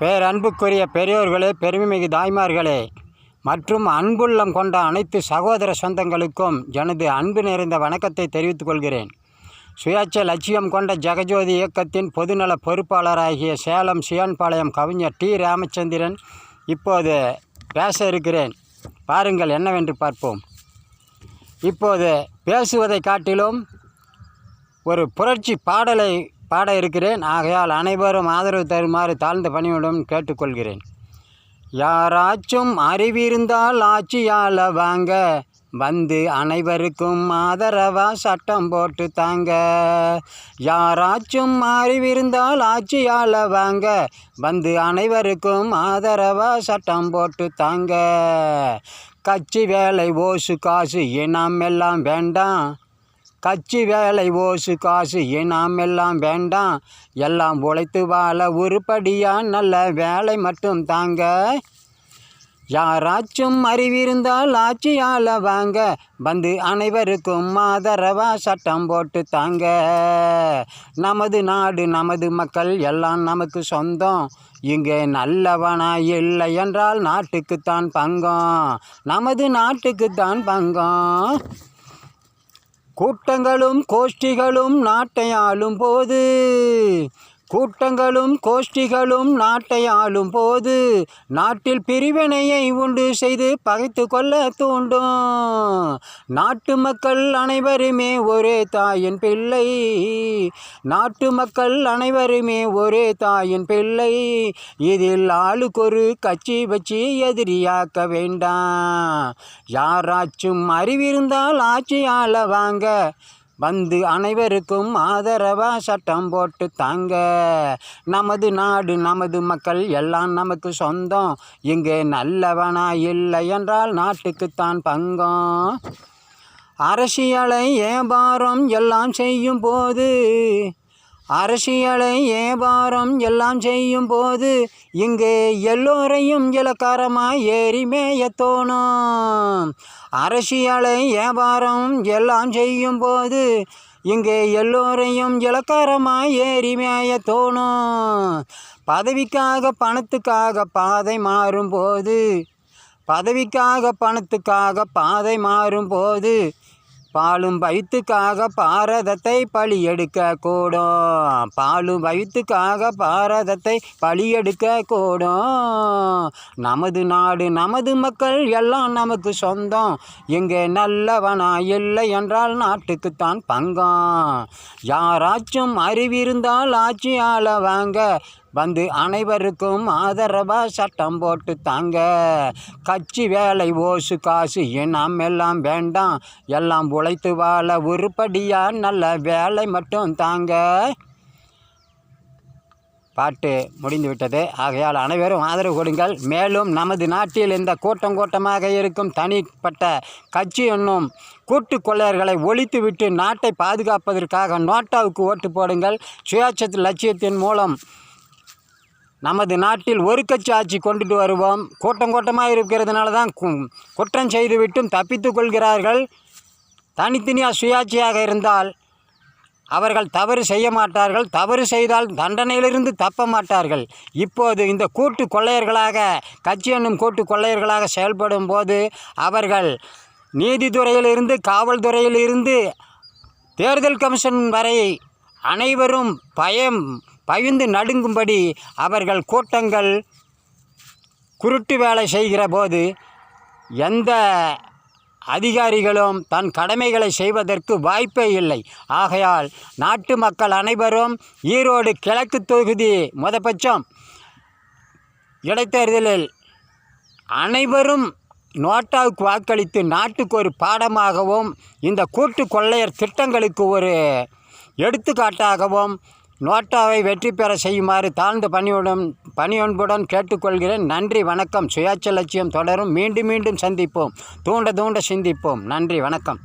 பேரன்புக்குரிய பெரியோர்களே பெருமைமிகு தாய்மார்களே மற்றும் அன்புள்ளம் கொண்ட அனைத்து சகோதர சொந்தங்களுக்கும் எனது அன்பு நிறைந்த வணக்கத்தை தெரிவித்துக் கொள்கிறேன். சுயாட்ச லட்சியம் கொண்ட ஜெகஜோதி இயக்கத்தின் பொதுநல பொறுப்பாளராகிய சேலம் சியான்பாளையம் கவிஞர் டி. ராமச்சந்திரன் இப்போது பேச இருக்கிறேன். பாருங்கள் என்னவென்று பார்ப்போம். இப்போது பேசுவதை காட்டிலும் ஒரு புரட்சி பாடலை பாட இருக்கிறேன் ஆகையால் அனைவரும் ஆதரவு தருமாறு தாழ்ந்த பணியுடன் கேட்டுக்கொள்கிறேன். யாராச்சும் அறிவிருந்தால் ஆட்சியால் வாங்க. வந்து அனைவருக்கும் ஆதரவா சட்டம் போட்டு தாங்க. யாராச்சும் அறிவிருந்தால் ஆட்சியால் வாங்க. வந்து அனைவருக்கும் ஆதரவா சட்டம் போட்டு தாங்க. கட்சி வேலை ஓசு காசு இனம் எல்லாம் வேண்டாம். கட்சி வேலை ஓசு காசு இனாம் எல்லாம் வேண்டாம். எல்லாம் உழைத்து வாழ உருப்படியா நல்ல வேலை மட்டும் தாங்க. யாராச்சும் அறிவிருந்தால் ஆட்சியால் வாங்க. வந்து அனைவருக்கும் ஆதரவா சட்டம் போட்டு தாங்க. நமது நாடு நமது மக்கள் எல்லாம் நமக்கு சொந்தம். இங்கே நல்லவனா இல்லை என்றால் நாட்டுக்குத்தான் பங்கம். நமது நாட்டுக்குத்தான் பங்கம். கூட்டங்களும் கோஷ்டிகளும் நாட்டை ஆளும் போது கூட்டங்களும் கோஷ்டிகளும் நாட்டை ஆளும் போது நாட்டில் பிரிவினையை உண்டு செய்து பகைத்து கொள்ள தூண்டும். நாட்டு மக்கள் அனைவருமே ஒரே தாயின் பிள்ளை. நாட்டு மக்கள் அனைவருமே ஒரே தாயின் பிள்ளை. இதில் ஆளுக்கொரு கட்சி வச்சு எதிரியாக்க வேண்டாம். யாராச்சும் அறிவிருந்தால் ஆட்சி ஆள வாங்க. வந்து அனைவருக்கும் ஆதரவா சட்டம் போட்டு தாங்க. நமது நாடு நமது மக்கள் எல்லாம் நமக்கு சொந்தம். இங்கே நல்லவனா இல்லை என்றால் நாட்டுக்குத்தான் பங்கம். அரசியலை வியாபாரம் எல்லாம் செய்யும் போது அரசியலை வியாபாரம் எல்லாம் செய்யும் போது இங்கே எல்லோரையும் இலக்காரமாக ஏறி மேயத்தோணும் தோணும். அரசியலை வியாபாரம் எல்லாம் செய்யும் போது இங்கே எல்லோரையும் இலக்காரமாக ஏறி மேய தோணும். பதவிக்காக பணத்துக்காக பாதை மாறும்போது பதவிக்காக பணத்துக்காக பாதை மாறும்போது பாலும் வயிற்றுக்காக பாரதத்தை பழி எடுக்க கூடும். பாலும் வயிற்றுக்காக பாரதத்தை பழி எடுக்க கூடும். நமது நாடு நமது மக்கள் எல்லாம் நமக்கு சொந்தம். எங்கே நல்லவனா இல்லை என்றால் நாட்டுக்குத்தான் பங்கம். யாராச்சும் அறிவிருந்தால் ஆட்சி ஆள வாங்க. வந்து அனைவருக்கும் ஆதரவா சட்டம் போட்டு தாங்க. கட்சி வேலை ஓசு காசு இனம் எல்லாம் வேண்டாம். எல்லாம் உழைத்து வாழ உருப்படியா நல்ல வேலை மட்டும் தாங்க. பாட்டு முடிந்து விட்டது. ஆகையால் அனைவரும் ஆதரவு கொடுங்கள். மேலும் நமது நாட்டில் இந்த கூட்டம் கூட்டமாக இருக்கும் தனிப்பட்ட கட்சி என்னும் கூட்டு கொள்ளையர்களை ஒழித்துவிட்டு நாட்டை பாதுகாப்பதற்காக நோட்டாவுக்கு ஓட்டு போடுங்கள். சுயாட்சத்து லட்சியத்தின் மூலம் நமது நாட்டில் ஒரு கட்சி ஆட்சி கொண்டுட்டு வருவோம். கூட்டம் கூட்டமாக இருக்கிறதுனால தான் கு- குற்றம் செய்துவிட்டும் தப்பித்து கொள்கிறார்கள். தனித்தனியாக சுயாட்சியாக இருந்தால் அவர்கள் தவறு செய்ய மாட்டார்கள். தவறு செய்தால் தண்டனையிலிருந்து தப்ப மாட்டார்கள். இப்போது இந்த கூட்டு கொள்ளையர்களாக கட்சி என்னும் கூட்டு கொள்ளையர்களாக செயல்படும் போது அவர்கள் நீதித்துறையிலிருந்து காவல்துறையிலிருந்து தேர்தல் கமிஷன் வரை அனைவரும் பயம் பயந்து நடுங்கும்படி அவர்கள் கூட்டங்கள் குருட்டு வேலை செய்கிற போது எந்த அதிகாரிகளும் தன் கடமைகளை செய்வதற்கு வாய்ப்பே இல்லை. ஆகையால் நாட்டு மக்கள் அனைவரும் ஈரோடு கிழக்கு தொகுதி முதபட்சம் இடைத்தேர்தலில் அனைவரும் நோட்டாவுக்கு வாக்களித்து நாட்டுக்கு ஒரு பாடமாகவும் இந்த கூட்டு கொள்ளையர் திட்டங்களுக்கு ஒரு எடுத்துக்காட்டாகவும் நோட்டாவை வெற்றி பெற செய்யுமாறு தாழ்ந்த பணியுடன் பணியொன்புடன் கேட்டுக்கொள்கிறேன். நன்றி வணக்கம். சுயாட்சி லட்சியம் தொடரும். மீண்டும் மீண்டும் சந்திப்போம். தூண்ட தூண்ட சிந்திப்போம். நன்றி வணக்கம்.